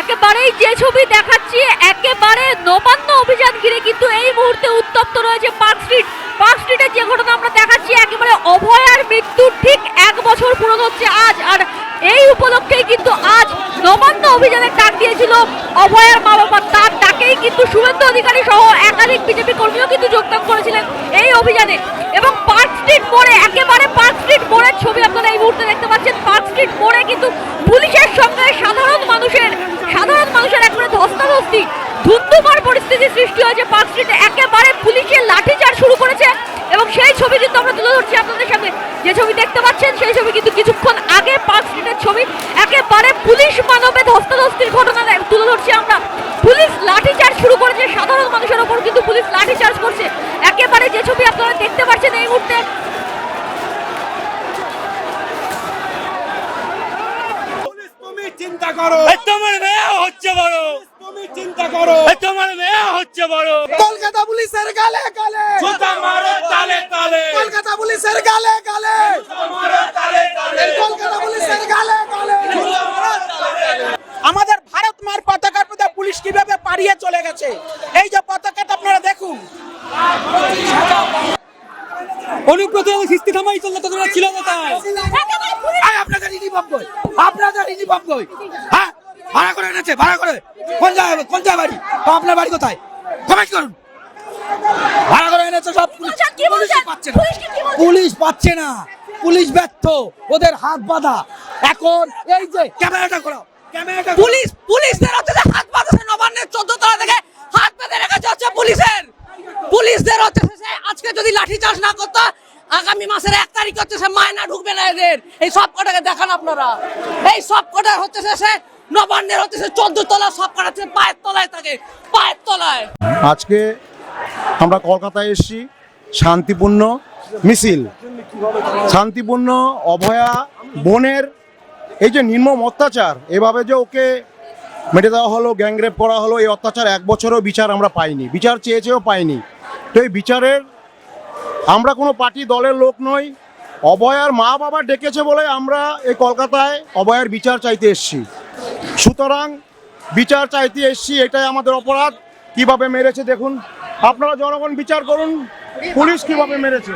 একেবারেই যে ছবি দেখাচ্ছি, একেবারে নবান্ন অভিযান ঘিরে কিন্তু এই মুহূর্তে উত্তপ্ত রয়েছে পার্ক স্ট্রিট পার্ক স্ট্রিটের যে ঘটনা আমরা দেখাচ্ছি, একেবারে অভয়ার মৃত্যুর ঠিক এক বছর পূরণ হচ্ছে আজ। আর এই উপলক্ষেই কিন্তু আজ নবান্ন অভিযানের ডাক দিয়েছিল অভয়ার মা বাবা তার ডাকেই কিন্তু শুভেন্দু অধিকারী সহ একাধিক বিজেপি কর্মীও কিন্তু যোগদান করেছিলেন এই অভিযানে এবং পার্ক স্ট্রিট মোড়ে একেবারে পার্ক স্ট্রিট মোড়ের ছবি আপনারা এই মুহূর্তে দেখতে পাচ্ছেন পার্ক স্ট্রিট মোড়ে কিন্তু পুলিশের সঙ্গে সাধারণ মানুষের সাধারণ মানুষের একেবারে ধস্তাধস্তি ধুন্ধুমার পরিস্থিতি সৃষ্টি হয়েছে পার্ক স্ট্রিটে। একেবারে পুলিশের লাঠিচার্জ শুরু করেছে এবং সেই ছবি কিন্তু আমরা তুলে ধরছি আপনাদের সামনে। যে ছবি দেখতে পাচ্ছেন সেই ছবি কিন্তু কিছুক্ষণ আগে পার্ক স্ট্রিটের ছবি। একেবারে পুলিশ মানবে ধস্তাধস্তির ঘটনা তুলে ধরছি আমরা। পুলিশ লাঠিচার্জ শুরু করেছে সাধারণ মানুষের ওপর কিন্তু পুলিশ লাঠিচার্জ করছে। একেবারে যে ছবি আপনারা দেখতে পাচ্ছেন এই মুহূর্তে। চিন্তা করো এই তোমার মেয়ে হচ্ছে বড় তুমি চিন্তা করো। তোমার মেয়ে হচ্ছে বড়। কলকাতা পুলিশের গালে গালে। জুতা মারো তালে তালে। কলকাতা পুলিশের গালে গালে। মারো তালে তালে। কলকাতা পুলিশের গালে গালে। আমাদের ভারত মার পতাকার মধ্যে পুলিশ কীভাবে পাড়িয়ে চলে গেছে? এই যে পতাকাটা আপনারা দেখুন। অনুব্রত সৃষ্টি থামাই চললে তোমরা ছিল কোথায় এই আপনাদের ইউনিফর্ম কই? আপনাদের ইউনিফর্ম কই? হ্যাঁ? ভাড়া করে এনেছে ভাড়া করে। কোন জায়গায় কোন জায়গায় বাড়ি? তো আপনার বাড়ি কোথায়? কমেন্ট করুন। ভাড়া করে এনেছে সব পুলিশ। পাচ্ছে না? পুলিশ পাচ্ছে না। পুলিশ ব্যর্থ। ওদের হাত বাঁধা। এখন এই যে ক্যামেরাটা করো ক্যামেরাটা পুলিশ পুলিশদের হচ্ছে যে হাত বাঁধাছে নবান্নের চোদ্দ তলা থেকে হাত বেঁধে রেখেছে হচ্ছে পুলিশের। পুলিশদের হচ্ছে সে আজকে যদি লাঠি চার্জ না করতো আগামী মাসের এক তারিখ হচ্ছে সে মায়না ঢুকবে না এদের। এই সব কটাকে দেখান আপনারা। এই সব কটা হচ্ছে সে নবান্নের হচ্ছে চোদ্দ তলা সব কটা হচ্ছে পায়ের তলায় থাকে, পায়ের তলায়। আজকে আমরা কলকাতায় এসেছি, শান্তিপূর্ণ মিছিল। শান্তিপূর্ণ অভয়া বোনের এই যে নির্মম অত্যাচার, এভাবে যে ওকে মেটে দেওয়া হলো, গ্যাংরেপ করা হলো, এই অত্যাচার এক বছরও বিচার আমরা পাইনি। বিচার চেয়েছেও পাইনি। তো এই বিচারের আমরা কোনো পার্টি দলের লোক নই। অভয়ার মা বাবা ডেকেছে বলে আমরা এই কলকাতায় অভয়ার বিচার চাইতে এসেছি। সুতরাং বিচার চাইতে এসছি, এটাই আমাদের অপরাধ কীভাবে মেরেছে দেখুন আপনারা জনগণ বিচার করুন, পুলিশ কীভাবে মেরেছে।